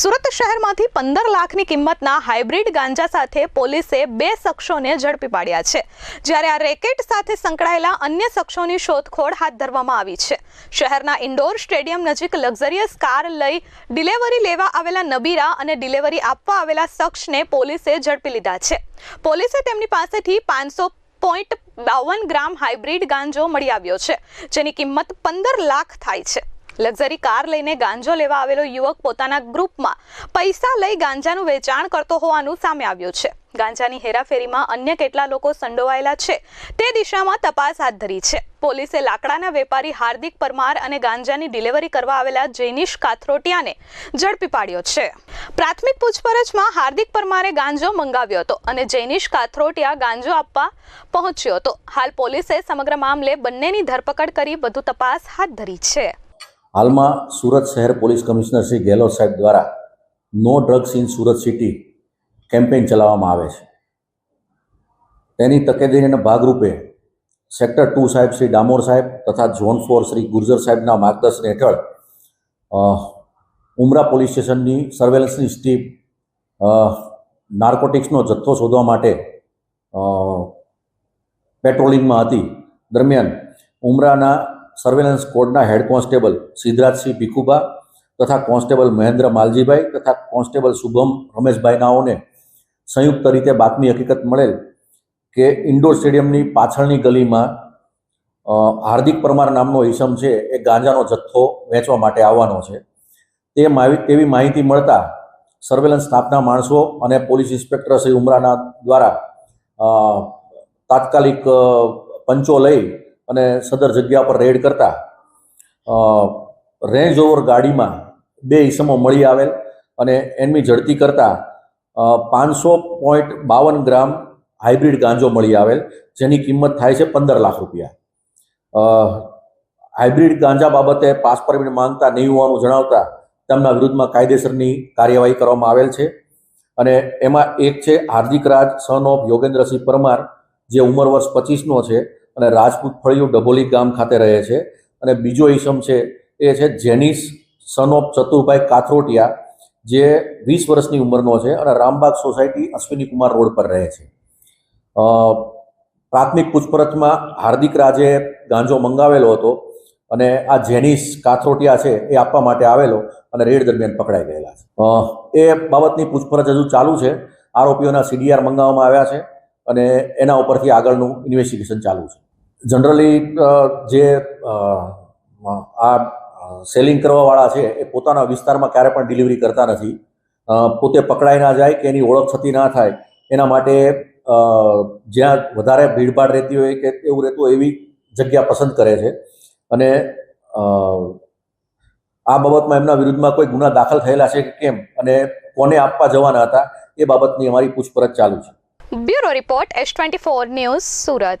સુરત શહેરમાંથી પંદર લાખની કિંમતના હાઇબ્રિડ ગાંજા સાથે પોલીસે બે શખ્સોને ઝડપી પાડ્યા છે. જ્યારે આ રેકેટ સાથે સંકળાયેલા અન્ય શખ્સોની શોધખોળ હાથ ધરવામાં આવી છે. શહેરના ઇન્ડોર સ્ટેડિયમ નજીક લક્ઝરિયસ કાર લઈ ડિલિવરી લેવા આવેલા નબીરા અને ડિલિવરી આપવા આવેલા શખ્સને પોલીસે ઝડપી લીધા છે. પોલીસે તેમની પાસેથી પાંચસો પોઈન્ટ બાવન ગ્રામ હાઇબ્રિડ ગાંજો મળી આવ્યો છે, જેની કિંમત પંદર લાખ થાય છે. લક્ઝરી કાર લઈને ગાંજો લેવા આવેલો યુવક પોતાના ગ્રુપમાં પૈસા લઈ ગાંજાનું વેચાણ કરતો હોવાનું સામે આવ્યું છે. ગાંજાની હેરાફેરીમાં અન્ય કેટલા લોકો સંડોવાયેલા છે તે દિશામાં તપાસ હાથ ધરી છે. પોલીસે લાકડાના વેપારી હાર્દિક પરમાર અને ગાંજાની ડિલિવરી કરવા આવેલા જૈનિશ કાથરોટિયાને ઝડપી પાડ્યો છે. પ્રાથમિક પૂછપરછમાં હાર્દિક પરમારે ગાંજો મંગાવ્યો હતો અને જૈનિશ કાથરોટિયા ગાંજો આપવા પહોંચ્યો હતો. હાલ પોલીસે સમગ્ર મામલે બંનેની ધરપકડ કરી વધુ તપાસ હાથ ધરી છે. હાલમાં સુરત શહેર પોલીસ કમિશનર શ્રી ગેહલોત સાહેબ દ્વારા no drugs in Surat city campaign ચલાવવામાં આવે છે. તેની તકેદારીના ભાગરૂપે સેક્ટર ટુ સાહેબ શ્રી ડામોર સાહેબ તથા ઝોન ફોર શ્રી ગુર્જર સાહેબના માર્ગદર્શન હેઠળ ઉમરા પોલીસ સ્ટેશનની સર્વેલન્સની સ્ટીપ નાર્કોટિક્સનો જથ્થો શોધવા માટે પેટ્રોલિંગમાં હતી. દરમિયાન ઉમરાના સર્વેલન્સ કોડના હેડ કોન્સ્ટેબલ સિદ્ધરાજસિંહ ભીખુબા તથા કોન્સ્ટેબલ મહેન્દ્ર માલજીભાઈ તથા કોન્સ્ટેબલ શુભમ રમેશભાઈ નાઓને સંયુક્ત રીતે બાતમી હકીકત મળેલ કે ઇન્ડોર સ્ટેડિયમની પાછળની ગલીમાં હાર્દિક પરમાર નામનો ઈસમ છે, એ ગાંજાનો જથ્થો વેચવા માટે આવવાનો છે. તે તેવી માહિતી મળતા સર્વેલન્સ સ્ટાફના માણસો અને પોલીસ ઇન્સ્પેક્ટર શ્રી ઉમરાના દ્વારા તાત્કાલિક પંચો લઈ અને સદર જગ્યા પર રેડ કરતા રેન્જ ઓવર ગાડીમાં બે ઈસમો મળી આવેલ અને એમની ઝડપી કરતા પાંચસો પોઈન્ટ બાવન ગ્રામ હાઇબ્રિડ ગાંજો મળી આવેલ, જેની કિંમત થાય છે પંદર લાખ રૂપિયા. હાઇબ્રિડ ગાંજા બાબતે પાસ પરમિટ માંગતા નહીં હોવાનું જણાવતા તેમના વિરુદ્ધમાં કાયદેસરની કાર્યવાહી કરવામાં આવેલ છે. અને એમાં એક છે હાર્દિક રાજ સન ઓફ યોગેન્દ્રસિંહ પરમાર, જે ઉંમર વર્ષ પચીસનો છે. અને રાજપૂત ફળિયું ડબોલી ગામ ખાતે રહે છે. અને બીજો ઈસમ છે એ છે જેનિસ સન ઓફ ચતુરભાઈ કાથરોટિયા, જે વીસ વર્ષની ઉંમરનો છે અને રામબાગ સોસાયટી અશ્વિની કુમાર રોડ પર રહે છે. પ્રાથમિક પૂછપરછમાં હાર્દિક રાજે ગાંજો મંગાવેલો હતો અને આ જેનિસ કાથરોટિયા છે એ આપવા માટે આવેલો અને રેડ દરમિયાન પકડાઈ ગયેલા છે. એ બાબતની પૂછપરછ હજુ ચાલુ છે. આરોપીઓના સીડીઆર મંગાવવામાં આવ્યા છે અને એના ઉપરથી આગળનું ઇન્વેસ્ટિગેશન ચાલુ છે. જનરલી જે આ સેલિંગ કરવાવાળા છે, એ પોતાના વિસ્તારમાં ક્યારે પણ ડિલિવરી કરતા નથી. પોતે પકડાઈ ના જાય કે એની ઓળખ થતી ના થાય, એના માટે જ્યાં વધારે ભીડભાડ રહેતી હોય કે એવું રહેતું હોય એવી જગ્યા પસંદ કરે છે. અને આ બાબતમાં એમના વિરુદ્ધમાં કોઈ ગુના દાખલ થયેલા છે કે કેમ અને કોને આપવા જવાના હતા, એ બાબતની અમારી પૂછપરછ ચાલુ છે. Bureau report, S twenty four news Surat.